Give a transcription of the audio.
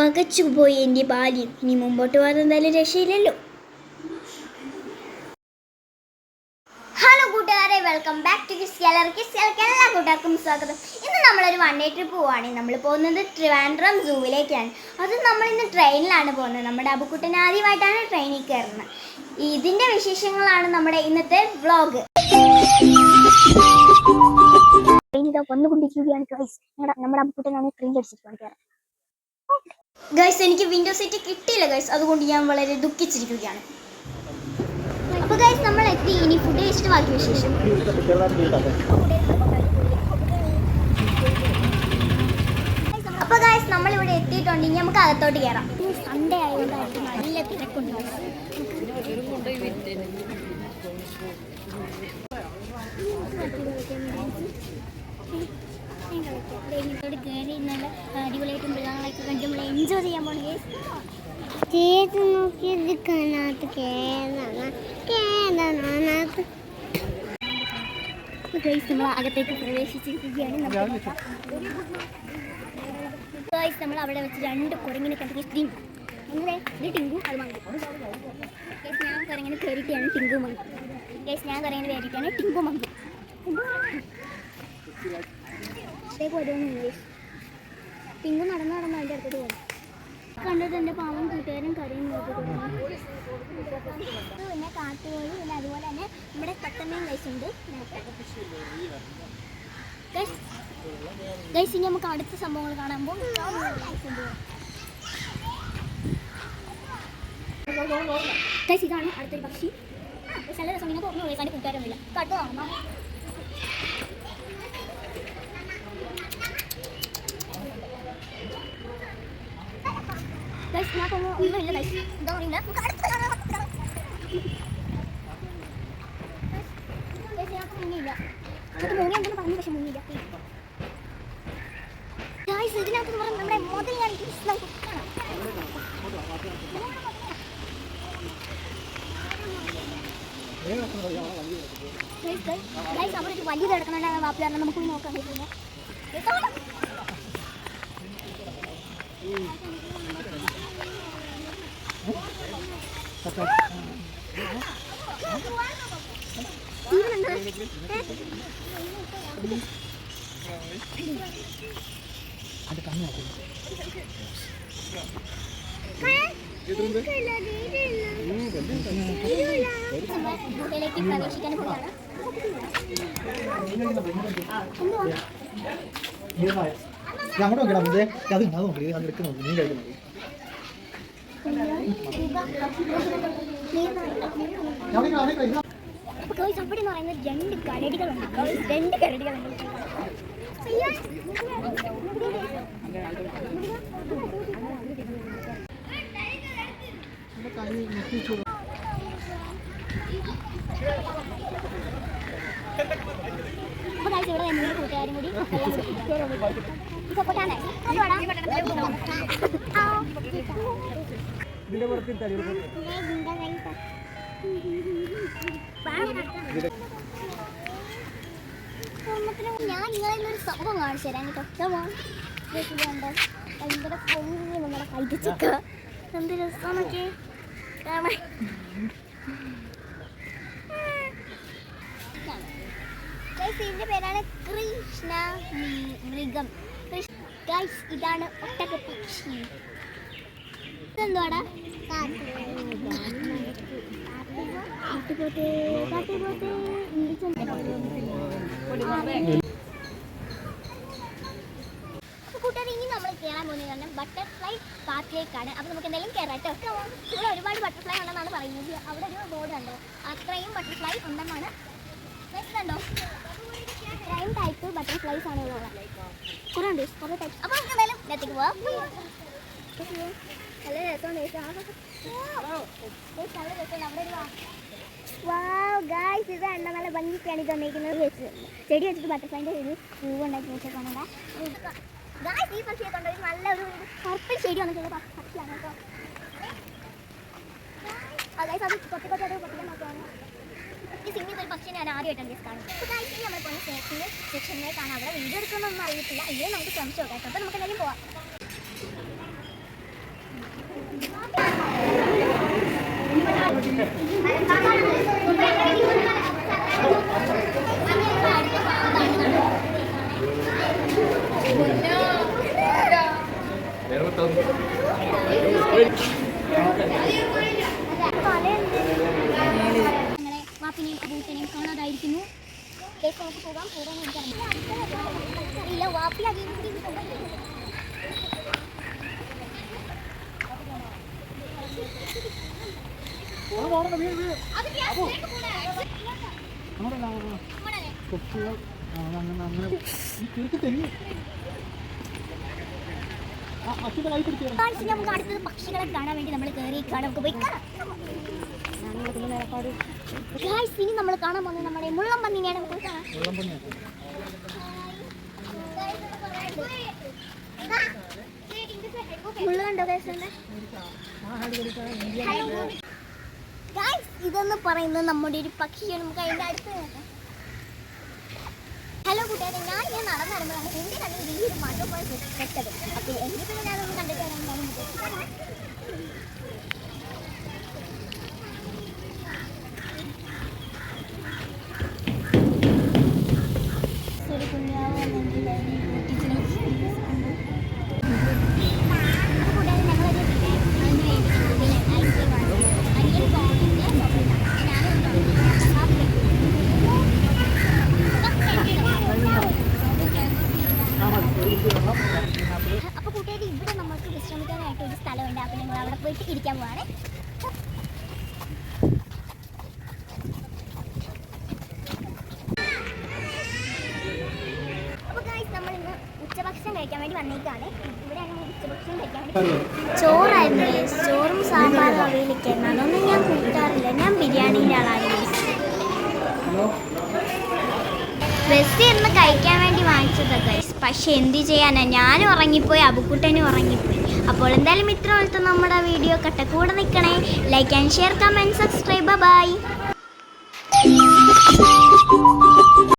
പകച്ചുപോയി എന്റെ ബാല്യം. ഇനി മുമ്പോട്ട് പോകാൻ എന്തായാലും രക്ഷയില്ലല്ലോ. ഹലോ കൂട്ടുകാരെ വെൽക്കം ബാക്ക് ടു കിസ് എല്ലാ കൂട്ടുകാർക്കും സ്വാഗതം. ഇന്ന് നമ്മളൊരു വൺ ഡേ ട്രിപ്പ് പോവാണ്. നമ്മൾ പോകുന്നത് ട്രിവാൻഡ്രം സൂവിലേക്കാണ്. അത് നമ്മൾ ഇന്ന് ട്രെയിനിലാണ് പോകുന്നത്. നമ്മുടെ അബുക്കുട്ടൻ ആദ്യമായിട്ടാണ് ട്രെയിനിൽ കയറുന്നത്. ഇതിന്റെ വിശേഷങ്ങളാണ് നമ്മുടെ ഇന്നത്തെ വ്ലോഗ് ട്രെയിൻ ഇതാ വന്നുകൊണ്ടിരിക്കുകയാണ് നമ്മുടെ അബുക്കുട്ടനാണ് അടിച്ചിരിക്കുകയാണ് കയറാൻ ഗൈസ് എനിക്ക് വിൻഡോ സീറ്റ് കിട്ടിയില്ല ഗൈസ് അതുകൊണ്ട് ഞാൻ വളരെ ദുഃഖിച്ചിരിക്കുകയാണ്. അപ്പൊ ഗൈസ് നമ്മൾ എത്തി. ഇനി ഫുഡ് കഴിച്ചിട്ട് ബാക്കി വിശേഷം. അപ്പൊ ഗൈസ് നമ്മൾ ഇവിടെ എത്തിയിട്ടുണ്ട്. ഇനി നമുക്ക് അകത്തോട്ട് കയറാം സൺഡേ ആയതുകൊണ്ടായിരിക്കും നല്ല തിരക്കുണ്ട് ഗൈസ് നമ്മൾ അകത്തേക്ക് പ്രവേശിച്ചിരിക്കുകയാണ്. ഗൈസ് നമ്മൾ അവിടെ വെച്ച് രണ്ട് കുരങ്ങിനെ കണ്ട് ടിങ്കു അങ്ങനെ ഇത് ടിങ്കു അത് മങ്കു ഗൈസ് ഞാൻ കുരങ്ങനെ കയറിയിട്ടാണ് ടിങ്കു മങ്കു ഗൈസ് ഞാൻ കുരങ്ങനെ കയറിയിട്ടാണ് ടിങ്കു മങ്കു വരുമെന്ന് ഇംഗ്ലീഷ് ടിങ്കു നടന്ന് നടന്ന് അതിന്റെ അടുത്തോട്ട് പോകും കണ്ടിട്ട് എന്റെ പാവം കൂട്ടുകാരൻ കരയും പിന്നെ കാട്ടുകോഴി പിന്നെ അതുപോലെ തന്നെ നമ്മുടെ തത്തമ്മയും കഴിച്ചുണ്ട് ഗൈസ് ഇനി നമുക്ക് അടുത്ത സംഭവങ്ങൾ കാണുമ്പോൾ ഗൈസ് ഇതാണ് അടുത്തൊരു പക്ഷി. ചില രസം. ഇങ്ങനെ തുറന്നു കഴിക്കാൻ കൂട്ടുകാരൊന്നുമില്ല. കട്ടു കാണണം ഗൈസ് ഞാൻ തോന്നുന്നു ഒന്നുമില്ല ഗൈസ് എന്താ പറയുന്നത് നമുക്ക് അടുത്ത ഇതിനകത്ത് നമ്മുടെ മുതൽ ഞാൻ നമുക്ക് കാണാം ഗൈസ് ഗൈസ് ഗൈസ് അവിടെ ഒരു വലിയത് കിടക്കണുണ്ടാകുന്ന വാപ്പി കാരണം നമുക്ക് നോക്കാൻ പറ്റില്ല ഗൈസ്, അവിടെ. കണ്ണു? അങ്ങോട്ട് നോക്കണം അത് അത് നോക്കി അത് എടുക്കുന്നു നീ കഴിക്കുന്നത് അവിടെ അവിടെ കഴിക്കാം അപ്പൊ ഗേൾസ് അവിടെ എന്ന് പറയുന്നത് രണ്ട് കരടികളുണ്ട് ഗേൾസ് രണ്ട് കരടികളുണ്ട് അയ്യോ. അപ്പൊ ഗൈസ് ഇവിടെ എന്നോട് കൂട്ടുകാരും കൂടി സപ്പോർട്ടാണ് ഇതിന്റെ പുറത്ത് തടി ഞാൻ നിങ്ങളെ ഒരു സംഭവം കാണിച്ചു തരാം കേട്ടോ? ഭയങ്കര പൊങ്ങി നമ്മുടെ ചിക്ക എന്ത് രസമാണൊക്കെ കാണാൻ ഇതിന്റെ പേരാണ് കൃഷ്ണ മൃഗം ഗൈസ് ഇതാണ് ഒട്ടക പക്ഷി ഇതെന്തുവാടാ? കൂട്ടുകാരെ ഇനി നമ്മൾ കയറാൻ പോകുന്നത് കാരണം ബട്ടർഫ്ലൈ പാർക്കിലേക്കാണ് അപ്പോൾ നമുക്ക് എന്തെങ്കിലും കയറാം കേട്ടോ. ഇവിടെ ഒരുപാട് ബട്ടർഫ്ലൈ ഉണ്ടെന്നാണ് പറയുന്നത്. അവിടെ ഒരു ബോർഡ് ഉണ്ടോ അത്രയും ബട്ടർഫ്ലൈ ഉണ്ടെന്നാണ് കണ്ടോ ഇത്രയും ടൈപ്പ് ബട്ടർഫ്ലൈസ് ആണ് ഇവിടെ കുറേ ഉണ്ട് കുറേ ടൈപ്പ് അപ്പോൾ നമുക്ക് എന്തായാലും ഇതിനകത്തേക്ക് പോവാം. ഇത് എണ്ണ നല്ല ഭംഗിക്കാണ് ഇത് തന്നിരിക്കുന്നത് വെച്ച് ചെടി വെച്ചിട്ട് ബട്ടർഫ്ലൈന്റെ ഒരു പൂവ് ഉണ്ടാക്കി വെച്ചേക്കാണ് ഗായ്സ് ഈ പക്ഷിയെ കണ്ടോ ഇത് നല്ലൊരു പർപ്പിൾ ചെടി വന്നിട്ടുള്ള പക്ഷിയാണ് കേട്ടോ ഗായ്സ് അത് ഞാൻ ആദ്യമായിട്ടാണ് കാണുന്നത് അപ്പോൾ പോകുന്ന സെക്ഷനിലേക്കാണ് അവിടെ വീഡിയോ എടുക്കുന്നൊന്നും അറിയത്തില്ല ഇല്ലേ നമുക്ക് ശ്രമിച്ചു നോക്കാം നമുക്ക് എന്തായാലും പോവാം ഗൈസ്, നമുക്ക് പോകാം. പോകാൻ എനിക്കറിയില്ല വാപ്പി നമുക്ക് അടുത്തത് പക്ഷികളെ കാണാൻ വേണ്ടി നമ്മൾ കയറി കാണാം. നമുക്ക് പോയി കാണാം. നമ്മുടെ ഇതെന്ന് പറയുന്നത് നമ്മുടെ ഒരു പക്ഷിയാണ്. നമുക്ക് അതിന്റെ അടുത്ത് ഹലോ കൂട്ടുകാരെ ഞാൻ ഞാൻ നടന്നു എന്റെ കണ്ണിൽ വലിയൊരു മഴ പോലെ പെട്ടത്. അപ്പോൾ പിന്നെ ഞാനൊന്ന് കണ്ടിട്ട് അപ്പോൾ കൂട്ടുകാരി ഇവിടെ നമുക്ക് വിശ്രമിക്കാനായിട്ട് ഒരു സ്ഥലമുണ്ട്. അപ്പോൾ ഞങ്ങൾ അവിടെ പോയിട്ട് ഇരിക്കാൻ പോവാണ്. ഉച്ചഭക്ഷണം കഴിക്കാൻ വേണ്ടി വന്നേക്കാണ്. ഇവിടെയാണ് ഉച്ചഭക്ഷണം കഴിക്കാൻ ചോറായിരുന്നു. ചോറും സാമ്പാറും അവയിലേക്കായിരുന്നു അതൊന്നും ഞാൻ കൂട്ടാറില്ല. ഞാൻ ബിരിയാണിയിലാണ് ആളാണ് ബസ് ഇരുന്ന് കഴിക്കാൻ വേണ്ടി വാങ്ങിച്ചതൊക്കെ പക്ഷെ എന്ത് ചെയ്യാനാ? ഞാനും ഉറങ്ങിപ്പോയി അബുക്കുട്ടനും ഉറങ്ങിപ്പോയി. അപ്പോൾ എന്തായാലും ഇത്ര പോലത്തെ നമ്മുടെ വീഡിയോ കട്ട കൂടെ നിൽക്കണേ. Like and share comment subscribe bye